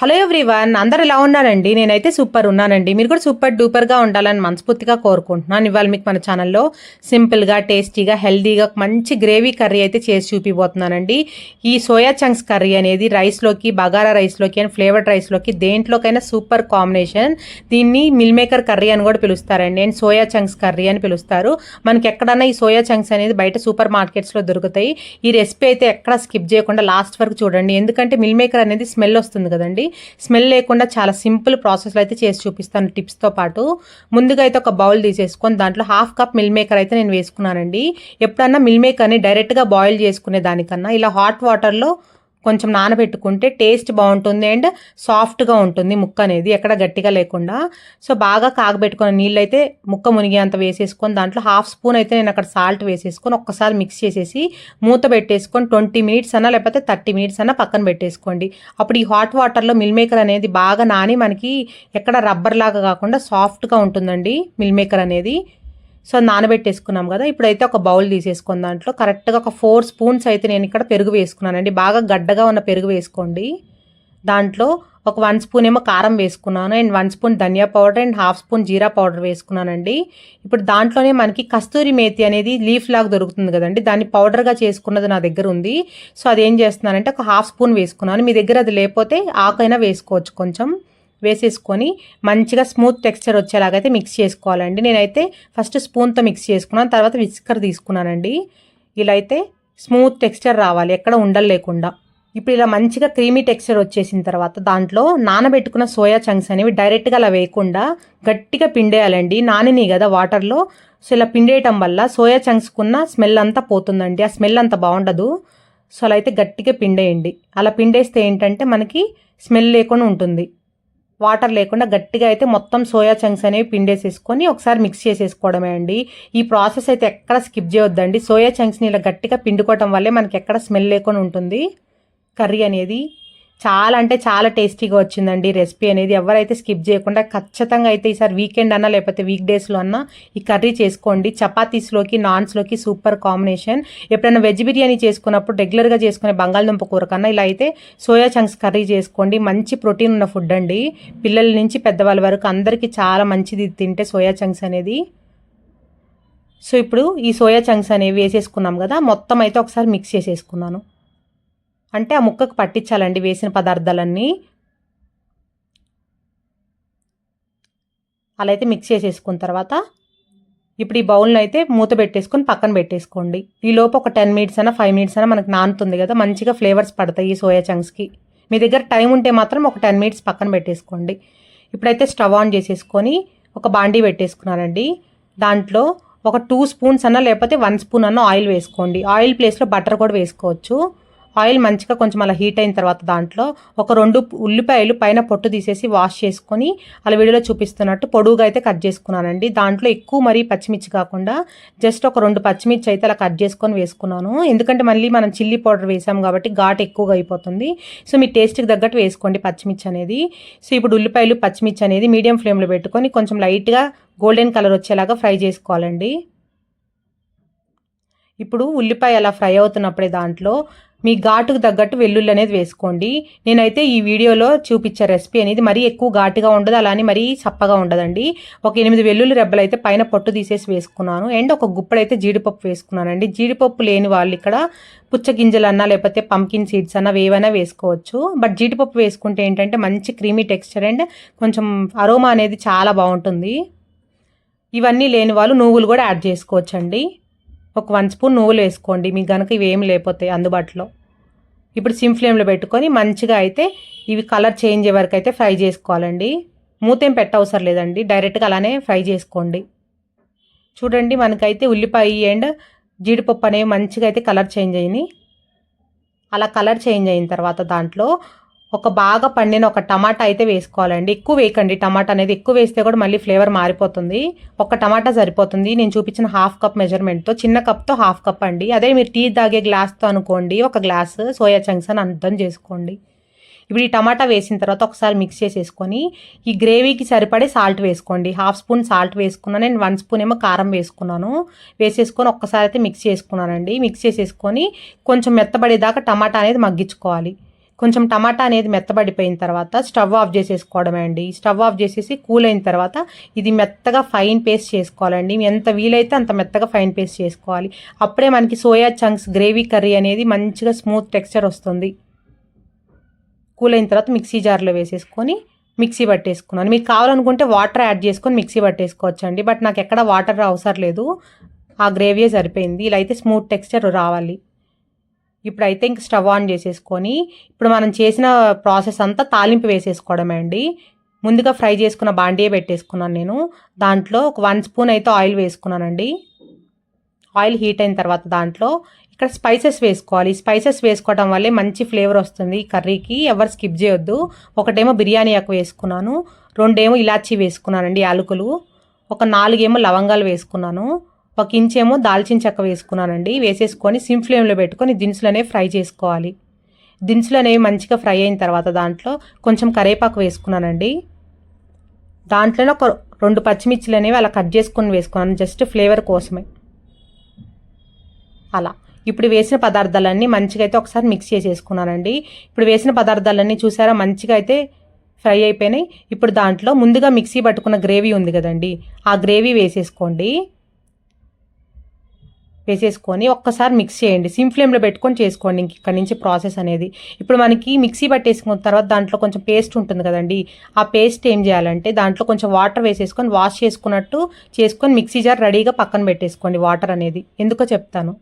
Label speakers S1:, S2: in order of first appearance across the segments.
S1: Hello everyone అందరు ఎలా ఉన్నారండి? నేనైతే సూపర్ ఉన్నానండి. మీరు కూడా సూపర్ డూపర్గా ఉండాలని మనస్ఫూర్తిగా కోరుకుంటున్నాను. ఇవాళ మీకు మన ఛానల్లో సింపుల్గా టేస్టీగా హెల్దీగా మంచి గ్రేవీ కర్రీ అయితే చేసి చూపిపోతున్నానండి ఈ సోయా చంక్స్ కర్రీ అనేది రైస్లోకి బగారా రైస్లోకి అండ్ ఫ్లేవర్డ్ రైస్లోకి దేంట్లోకైనా సూపర్ కాంబినేషన్ దీన్ని మిల్ మేకర్ కర్రీ అని కూడా పిలుస్తారండి. అండ్ సోయా చంక్స్ కర్రీ అని పిలుస్తారు. మనకి ఎక్కడన్నా ఈ సోయా చంక్స్ అనేది బయట సూపర్ మార్కెట్స్లో దొరుకుతాయి. ఈ రెసిపీ అయితే ఎక్కడ స్కిప్ చేయకుండా లాస్ట్ వరకు చూడండి. ఎందుకంటే మిల్ మేకర్ అనేది స్మెల్ వస్తుంది కదండి. స్మెల్ లేకుండా చాలా సింపుల్ ప్రాసెస్లో అయితే చేసి చూపిస్తాను టిప్స్తో పాటు. ముందుగా అయితే ఒక బౌల్ తీసేసుకొని దాంట్లో హాఫ్ కప్ మిల్ మేకర్ అయితే నేను వేసుకున్నానండి. ఎప్పుడన్నా మిల్ మేకర్ని డైరెక్ట్గా బాయిల్ చేసుకునే దానికన్నా ఇలా హాట్ వాటర్లో కొంచెం నానబెట్టుకుంటే టేస్ట్ బాగుంటుంది అండ్ సాఫ్ట్గా ఉంటుంది ముక్క అనేది ఎక్కడ గట్టిగా లేకుండా. సో బాగా కాగబెట్టుకున్న నీళ్ళు అయితే ముక్క మునిగేంత వేసేసుకొని దాంట్లో హాఫ్ స్పూన్ అయితే నేను అక్కడ సాల్ట్ వేసేసుకొని ఒక్కసారి మిక్స్ చేసేసి మూత పెట్టేసుకొని ట్వంటీ మినిట్స్ అన్నా లేకపోతే థర్టీ మినిట్స్ అన్నా పక్కన పెట్టేసుకోండి. అప్పుడు ఈ హాట్ వాటర్లో మిల్ మేకర్ అనేది బాగా నాని మనకి ఎక్కడ రబ్బర్ లాగా కాకుండా సాఫ్ట్గా ఉంటుందండి మిల్ మేకర్ అనేది. సో నానబెట్టేసుకున్నాం కదా. ఇప్పుడైతే ఒక బౌల్ తీసేసుకున్న దాంట్లో కరెక్ట్గా ఒక ఫోర్ స్పూన్స్ అయితే నేను ఇక్కడ పెరుగు వేసుకున్నానండి. బాగా గడ్డగా ఉన్న పెరుగు వేసుకోండి. దాంట్లో ఒక వన్ స్పూన్ ఏమో కారం వేసుకున్నాను. And one spoon dhaniya powder and half spoon jeera powder వేసుకున్నానండి. ఇప్పుడు దాంట్లోనే మనకి కస్తూరి మేతి అనేది లీఫ్ లాగా దొరుకుతుంది కదండి. దాన్ని పౌడర్గా చేసుకున్నది నా దగ్గర ఉంది. సో అదేం చేస్తున్నానంటే ఒక హాఫ్ స్పూన్ వేసుకున్నాను. మీ దగ్గర అది లేకపోతే ఆకైనా వేసుకోవచ్చు కొంచెం. వేసేసుకొని మంచిగా స్మూత్ టెక్స్చర్ వచ్చేలాగైతే మిక్స్ చేసుకోవాలండి. నేనైతే ఫస్ట్ స్పూన్తో మిక్స్ చేసుకున్నాను. తర్వాత విస్కర్ తీసుకున్నానండి. ఇలా అయితే స్మూత్ టెక్స్చర్ రావాలి. ఎక్కడ ఉండలు లేకుండా. ఇప్పుడు ఇలా మంచిగా క్రీమీ టెక్స్చర్ వచ్చేసిన తర్వాత దాంట్లో నానబెట్టుకున్న సోయా చంక్స్ అనేవి డైరెక్ట్గా అలా వేయకుండా గట్టిగా పిండేయాలండి. నానిని కదా వాటర్లో. సో ఇలా పిండేయటం వల్ల సోయా చంక్స్కున్న స్మెల్ అంతా పోతుందండి. ఆ స్మెల్ అంత బాగుండదు. సో అలా అయితే గట్టిగా పిండేయండి. అలా పిండేస్తే ఏంటంటే మనకి స్మెల్ లేకుండా ఉంటుంది. వాటర్ లేకుండా గట్టిగా అయితే మొత్తం సోయా చంక్స్ అనేవి పిండేసేసుకొని ఒకసారి మిక్స్ చేసేసుకోవడమే అండి. ఈ ప్రాసెస్ అయితే ఎక్కడ స్కిప్ చేయొద్దండి. సోయా చంక్స్ని ఇలా గట్టిగా పిండుకోవటం వల్లే మనకి ఎక్కడ స్మెల్ లేకుండా ఉంటుంది. కర్రీ అనేది చాలా అంటే చాలా టేస్టీగా వచ్చిందండి రెసిపీ అనేది. ఎవరైతే స్కిప్ చేయకుండా ఖచ్చితంగా అయితే ఈసారి వీకెండ్ అన్నా లేకపోతే వీక్ డేస్లో అన్నా ఈ కర్రీ చేసుకోండి. చపాతీస్లోకి నాన్స్లోకి సూపర్ కాంబినేషన్. ఎప్పుడైనా వెజ్ బిర్యానీ చేసుకున్నప్పుడు రెగ్యులర్గా చేసుకునే బంగాళదుంప కూర కన్నా ఇలా అయితే సోయా చంక్స్ కర్రీ చేసుకోండి. మంచి ప్రోటీన్ ఉన్న ఫుడ్ అండి. పిల్లల నుంచి పెద్దవాళ్ళ వరకు అందరికీ చాలా మంచిది తింటే సోయా చంక్స్ అనేది. సో ఇప్పుడు ఈ సోయా చంక్స్ అనేవి వేసేసుకున్నాం కదా మొత్తం అయితే ఒకసారి మిక్స్ చేసేసుకున్నాను. అంటే ఆ ముక్కకు పట్టించాలండి వేసిన పదార్థాలన్నీ. అలా అయితే మిక్స్ చేసేసుకున్న తర్వాత ఇప్పుడు ఈ బౌల్ని అయితే మూత పెట్టేసుకొని పక్కన పెట్టేసుకోండి. ఈ లోపు ఒక టెన్ మినిట్స్ అయినా ఫైవ్ మినిట్స్ అయినా మనకు నానుతుంది కదా మంచిగా ఫ్లేవర్స్ పడతాయి ఈ సోయా చంక్స్కి. మీ దగ్గర టైం ఉంటే మాత్రం ఒక టెన్ మినిట్స్ పక్కన పెట్టేసుకోండి. ఇప్పుడైతే స్టవ్ ఆన్ చేసేసుకొని ఒక బాండీ పెట్టేసుకున్నానండి. దాంట్లో ఒక టూ స్పూన్స్ అన్నా లేకపోతే వన్ స్పూన్ అన్న ఆయిల్ వేసుకోండి. ఆయిల్ ప్లేస్లో బటర్ కూడా వేసుకోవచ్చు. ఆయిల్ మంచిగా కొంచెం అలా హీట్ అయిన తర్వాత దాంట్లో ఒక రెండు ఉల్లిపాయలు పైన పొట్టు తీసేసి వాష్ చేసుకొని అలా వీడియోలో చూపిస్తున్నట్టు పొడువుగా అయితే కట్ చేసుకున్నానండి. దాంట్లో ఎక్కువ మరీ పచ్చిమిర్చి కాకుండా జస్ట్ ఒక రెండు పచ్చిమిర్చి అయితే అలా కట్ చేసుకొని వేసుకున్నాను. ఎందుకంటే మళ్ళీ మనం చిల్లీ పౌడర్ వేసాం కాబట్టి ఘాట్ ఎక్కువగా అయిపోతుంది. సో మీ టేస్ట్కి తగ్గట్టు వేసుకోండి పచ్చిమిర్చి అనేది. సో ఇప్పుడు ఉల్లిపాయలు పచ్చిమిర్చి అనేది మీడియం ఫ్లేమ్లో పెట్టుకొని కొంచెం లైట్గా గోల్డెన్ కలర్ వచ్చేలాగా ఫ్రై చేసుకోవాలండి. ఇప్పుడు ఉల్లిపాయ అలా ఫ్రై అవుతున్నప్పుడే దాంట్లో మీ ఘాటుకు తగ్గట్టు వెల్లుల్లి అనేది వేసుకోండి. నేనైతే ఈ వీడియోలో చూపించే రెసిపీ అనేది మరీ ఎక్కువ ఘాటుగా ఉండదు అలానే మరీ చప్పగా ఉండదండి. ఒక ఎనిమిది వెల్లుల్లి రెబ్బలు అయితే పైన పొట్టు తీసేసి వేసుకున్నాను. అండ్ ఒక గుప్పడైతే జీడిపప్పు వేసుకున్నానండి. జీడిపప్పు లేని వాళ్ళు ఇక్కడ పుచ్చగింజలు అన్నా లేకపోతే పంకిన్ సీడ్స్ అన్నా ఏవైనా వేసుకోవచ్చు. బట్ జీడిపప్పు వేసుకుంటే ఏంటంటే మంచి క్రీమీ టెక్స్చర్ అండ్ కొంచెం అరోమా అనేది చాలా బాగుంటుంది. ఇవన్నీ లేని వాళ్ళు నువ్వులు కూడా యాడ్ చేసుకోవచ్చండి. ఒక వన్ స్పూన్ నువ్వులు వేసుకోండి. మీకు కనుక ఇవి ఏమి లేకపోతే అందుబాటులో. ఇప్పుడు సిమ్ ఫ్లేమ్లో పెట్టుకొని మంచిగా అయితే ఇవి కలర్ చేంజ్ అయ్యే వరకు అయితే ఫ్రై చేసుకోవాలండి. మూతేం పెట్టవసరం లేదండి. డైరెక్ట్గా అలానే ఫ్రై చేసుకోండి. చూడండి మనకైతే ఉల్లిపాయ అండ్ జీడిపప్పు అనేవి మంచిగా అయితే కలర్ చేంజ్ అయినాయి. అలా కలర్ చేంజ్ అయిన తర్వాత దాంట్లో ఒక బాగా పండిన ఒక టమాటా అయితే వేసుకోవాలండి. ఎక్కువ వేయకండి. టమాటా అనేది ఎక్కువ వేస్తే కూడా మళ్ళీ ఫ్లేవర్ మారిపోతుంది. ఒక టమాటా సరిపోతుంది. నేను చూపించిన హాఫ్ కప్ మెజర్మెంట్తో చిన్న కప్తో హాఫ్ కప్ అండి. అదే మీరు టీ తాగే గ్లాస్తో అనుకోండి ఒక గ్లాస్ సోయా చంక్స్ అని అర్థం చేసుకోండి. ఇప్పుడు ఈ టమాటా వేసిన తర్వాత ఒకసారి మిక్స్ చేసేసుకొని ఈ గ్రేవీకి సరిపడే సాల్ట్ వేసుకోండి. హాఫ్ స్పూన్ సాల్ట్ వేసుకున్నాను. నేను వన్ స్పూన్ ఏమో కారం వేసుకున్నాను. వేసేసుకొని ఒక్కసారి అయితే మిక్స్ చేసుకున్నానండి. మిక్స్ చేసేసుకొని కొంచెం మెత్తబడేదాకా టమాటా అనేది మగ్గించుకోవాలి. కొంచెం టమాటా అనేది మెత్తబడిపోయిన తర్వాత స్టవ్ ఆఫ్ చేసేసుకోవడమే అండి. స్టవ్ ఆఫ్ చేసేసి కూల్ అయిన తర్వాత ఇది మెత్తగా ఫైన్ పేస్ట్ చేసుకోవాలండి. ఎంత వీలైతే అంత మెత్తగా ఫైన్ పేస్ట్ చేసుకోవాలి. అప్పుడే మనకి సోయా చంక్స్ గ్రేవీ కర్రీ అనేది మంచిగా స్మూత్ టెక్స్చర్ వస్తుంది. కూల్ అయిన తర్వాత మిక్సీ జార్లో వేసేసుకొని మిక్సీ పట్టేసుకున్నాను. మీకు కావాలనుకుంటే వాటర్ యాడ్ చేసుకొని మిక్సీ పట్టేసుకోవచ్చు అండి బట్ నాకు ఎక్కడ వాటర్ అవసరం లేదు. ఆ గ్రేవీయే సరిపోయింది. ఇలా అయితే స్మూత్ టెక్స్చర్ రావాలి. ఇప్పుడైతే ఇంక స్టవ్ ఆన్ చేసేసుకొని ఇప్పుడు మనం చేసిన ప్రాసెస్ అంతా తాలింపు వేసేసుకోవడమే అండి. ముందుగా ఫ్రై చేసుకున్న బాండియే పెట్టేసుకున్నాను నేను. దాంట్లో ఒక వన్ స్పూన్ అయితే ఆయిల్ వేసుకున్నానండి. ఆయిల్ హీట్ అయిన తర్వాత దాంట్లో ఇక్కడ స్పైసెస్ వేసుకోవాలి. స్పైసెస్ వేసుకోవడం వల్లే మంచి ఫ్లేవర్ వస్తుంది కర్రీకి. ఎవరు స్కిప్ చేయొద్దు. ఒకటేమో బిర్యానీ ఆకు వేసుకున్నాను. రెండేమో ఇలాచీ వేసుకున్నానండి యాలకులు. ఒక నాలుగేమో లవంగాలు వేసుకున్నాను. ఒక ఇంచేమో దాల్చిన చెక్క వేసుకున్నానండి. వేసేసుకొని సిమ్ ఫ్లేమ్లో పెట్టుకొని దినుసులు అనేవి ఫ్రై చేసుకోవాలి. దినుసులు అనేవి మంచిగా ఫ్రై అయిన తర్వాత దాంట్లో కొంచెం కరేపాకు వేసుకున్నానండి. దాంట్లోనే ఒక రెండు పచ్చిమిర్చిలు అనేవి అలా కట్ చేసుకొని వేసుకున్నాను జస్ట్ ఫ్లేవర్ కోసమే. అలా. ఇప్పుడు వేసిన పదార్థాలన్నీ మంచిగా అయితే ఒకసారి మిక్స్ చేసేసుకున్నానండి. ఇప్పుడు వేసిన పదార్థాలన్నీ చూసారా మంచిగా అయితే ఫ్రై అయిపోయినాయి. ఇప్పుడు దాంట్లో ముందుగా మిక్సీ పట్టుకున్న గ్రేవీ ఉంది కదండి ఆ గ్రేవీ వేసేసుకోండి. వేసేసుకొని ఒక్కసారి మిక్స్ చేయండి. సిమ్ ఫ్లేమ్లో పెట్టుకొని చేసుకోండి. ఇంక ఇక్కడ నుంచి ప్రాసెస్ అనేది. ఇప్పుడు మనకి మిక్సీ పట్టేసుకున్న తర్వాత దాంట్లో కొంచెం పేస్ట్ ఉంటుంది కదండి. ఆ పేస్ట్ ఏం చేయాలంటే దాంట్లో కొంచెం వాటర్ వేసేసుకొని వాష్ చేసుకున్నట్టు చేసుకొని మిక్సీ జార్ రెడీగా పక్కన పెట్టేసుకోండి వాటర్ అనేది. ఎందుకో చెప్తాను.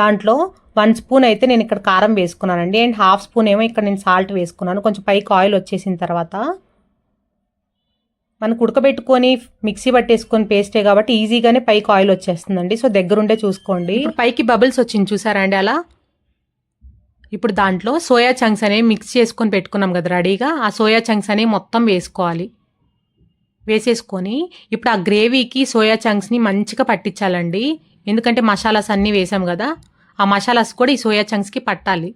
S1: దాంట్లో వన్ స్పూన్ అయితే నేను ఇక్కడ కారం వేసుకున్నానండి. అండ్ హాఫ్ స్పూన్ ఏమో ఇక్కడ నేను సాల్ట్ వేసుకున్నాను. కొంచెం పైకి ఆయిల్ వచ్చేసిన తర్వాత మనకు ఉడకబెట్టుకొని మిక్సీ పట్టేసుకొని పేస్టే కాబట్టి ఈజీగానే పైకి ఆయిల్ వచ్చేస్తుందండి. సో దగ్గరుండే చూసుకోండి. పైకి బబుల్స్ వచ్చింది చూసారా అండి అలా? ఇప్పుడు దాంట్లో సోయా చంక్స్ అనేవి మిక్స్ చేసుకొని పెట్టుకున్నాం కదా రెడీగా. ఆ సోయా చంక్స్ అనేవి మొత్తం వేసుకోవాలి. వేసేసుకొని ఇప్పుడు ఆ గ్రేవీకి సోయా చంక్స్ని మంచిగా పట్టించాలండి. ఎందుకంటే మసాలాస్ అన్నీ వేసాం కదా. ఆ మసాలాస్ కూడా ఈ సోయా చంక్స్కి పట్టాలి.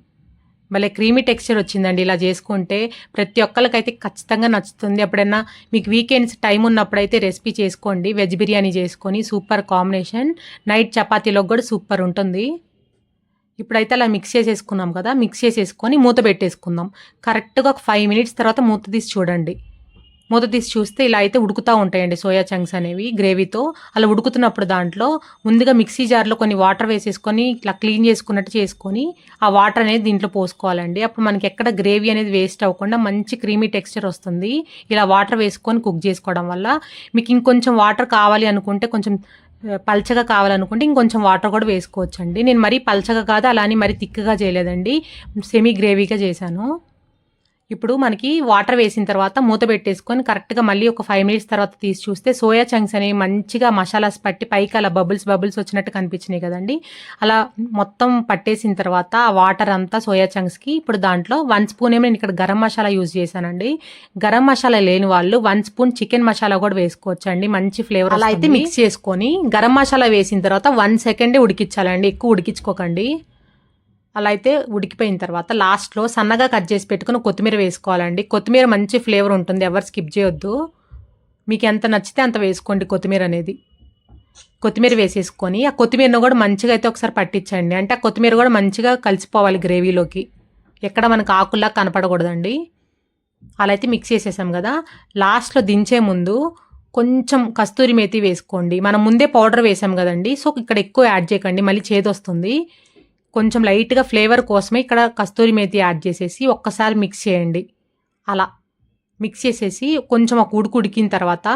S1: భలే క్రీమీ టెక్స్చర్ వచ్చిందండి ఇలా చేసుకుంటే. ప్రతి ఒక్కరికైతే ఖచ్చితంగా నచ్చుతుంది. ఎప్పుడైనా మీకు వీకెండ్స్ టైం ఉన్నప్పుడైతే రెసిపీ చేసుకోండి. వెజ్ బిర్యానీ చేసుకొని సూపర్ కాంబినేషన్. నైట్ చపాతీలోకి కూడా సూపర్ ఉంటుంది. ఇప్పుడైతే అలా మిక్స్ చేసేసుకున్నాం కదా. మిక్స్ చేసేసుకొని మూత పెట్టేసుకుందాం. కరెక్ట్గా ఒక ఫైవ్ మినిట్స్ తర్వాత మూత తీసి చూడండి. మూత తీసి చూస్తే ఇలా అయితే ఉడుకుతూ ఉంటాయండి సోయా చంక్స్ అనేవి గ్రేవీతో. అలా ఉడుకుతున్నప్పుడు దాంట్లో ముందుగా మిక్సీ జార్లో కొన్ని వాటర్ వేసేసుకొని ఇట్లా క్లీన్ చేసుకున్నట్టు చేసుకొని ఆ వాటర్ అనేది దీంట్లో పోసుకోవాలండి. అప్పుడు మనకి ఎక్కడ గ్రేవీ అనేది వేస్ట్ అవ్వకుండా మంచి క్రీమీ టెక్స్చర్ వస్తుంది. ఇలా వాటర్ వేసుకొని కుక్ చేసుకోవడం వల్ల మీకు ఇంకొంచెం వాటర్ కావాలి అనుకుంటే కొంచెం పల్చగా కావాలనుకుంటే ఇంకొంచెం వాటర్ కూడా వేసుకోవచ్చండి. నేను మరీ పల్చగా కాదు అలానే మరీ తిక్కగా చేయలేదండి. సెమీ గ్రేవీగా చేశాను. ఇప్పుడు మనకి వాటర్ వేసిన తర్వాత మూత పెట్టేసుకొని కరెక్ట్గా మళ్ళీ ఒక ఫైవ్ మినిట్స్ తర్వాత తీసి చూస్తే సోయా చంక్స్ అనేవి మంచిగా మసాలాస్ పట్టి పైకి అలా బబుల్స్ బబుల్స్ వచ్చినట్టు కనిపించినాయి కదండి. అలా మొత్తం పట్టేసిన తర్వాత ఆ వాటర్ అంతా సోయా చంక్స్కి ఇప్పుడు దాంట్లో వన్ స్పూన్ ఏమో నేను ఇక్కడ గరం మసాలా యూజ్ చేశానండి. గరం మసాలా లేని వాళ్ళు వన్ స్పూన్ చికెన్ మసాలా కూడా వేసుకోవచ్చు అండి మంచి ఫ్లేవర్ అలా అయితే మిక్స్ చేసుకొని గరం మసాలా వేసిన తర్వాత వన్ సెకండే ఉడికించాలండి. ఎక్కువ ఉడికించుకోకండి. అలా అయితే ఉడికిపోయిన తర్వాత లాస్ట్లో సన్నగా కట్ చేసి పెట్టుకుని కొత్తిమీర వేసుకోవాలండి. కొత్తిమీర మంచి ఫ్లేవర్ ఉంటుంది. ఎవరు స్కిప్ చేయొద్దు. మీకు ఎంత నచ్చితే అంత వేసుకోండి కొత్తిమీర అనేది. కొత్తిమీర వేసేసుకొని ఆ కొత్తిమీరను కూడా మంచిగా అయితే ఒకసారి పట్టించండి. అంటే ఆ కొత్తిమీర కూడా మంచిగా కలిసిపోవాలి గ్రేవీలోకి. ఎక్కడ మనకు ఆకుల్లా కనపడకూడదండి. అలా అయితే మిక్స్ చేసేసాం కదా. లాస్ట్లో దించే ముందు కొంచెం కస్తూరి మేతి వేసుకోండి. మనం ముందే పౌడర్ వేసాం కదండి. సో ఇక్కడ ఎక్కువ యాడ్ చేయకండి. మళ్ళీ చేదొస్తుంది. కొంచెం లైట్గా ఫ్లేవర్ కోసమే ఇక్కడ కస్తూరి మేతి యాడ్ చేసేసి ఒక్కసారి మిక్స్ చేయండి. అలా మిక్స్ చేసేసి కొంచెం ఒక ఉడుకు ఉడికిన తర్వాత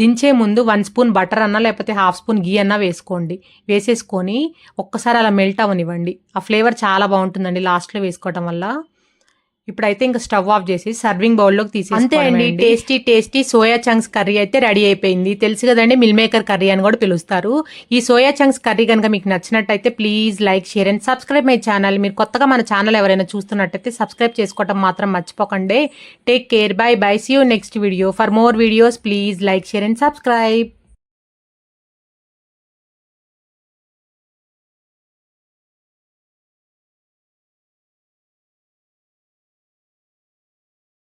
S1: దించే ముందు వన్ స్పూన్ బటర్ అన్నా లేకపోతే హాఫ్ స్పూన్ గీ అన్నా వేసుకోండి. వేసేసుకొని ఒక్కసారి అలా మెల్ట్ అవ్వనివ్వండి ఆ ఫ్లేవర్ చాలా బాగుంటుందండి లాస్ట్లో వేసుకోవటం వల్ల. ఇప్పుడైతే ఇంకా స్టవ్ ఆఫ్ చేసి సర్వింగ్ బౌల్లోకి తీసి అంతే అండి. Tasty tasty soya chunks curry అయితే రెడీ అయిపోయింది. తెలుసు కదండి మిల్ మేకర్ కర్రీ అని కూడా పిలుస్తారు. ఈ సోయా చంక్స్ కర్రీ కనుక మీకు నచ్చినట్టయితే please like share and subscribe my channel. మీరు కొత్తగా మన ఛానల్ ఎవరైనా చూస్తున్నట్టయితే సబ్స్క్రైబ్ చేసుకోవటం మాత్రం మర్చిపోకండి. Take care bye bye see you next video for more videos please like share and subscribe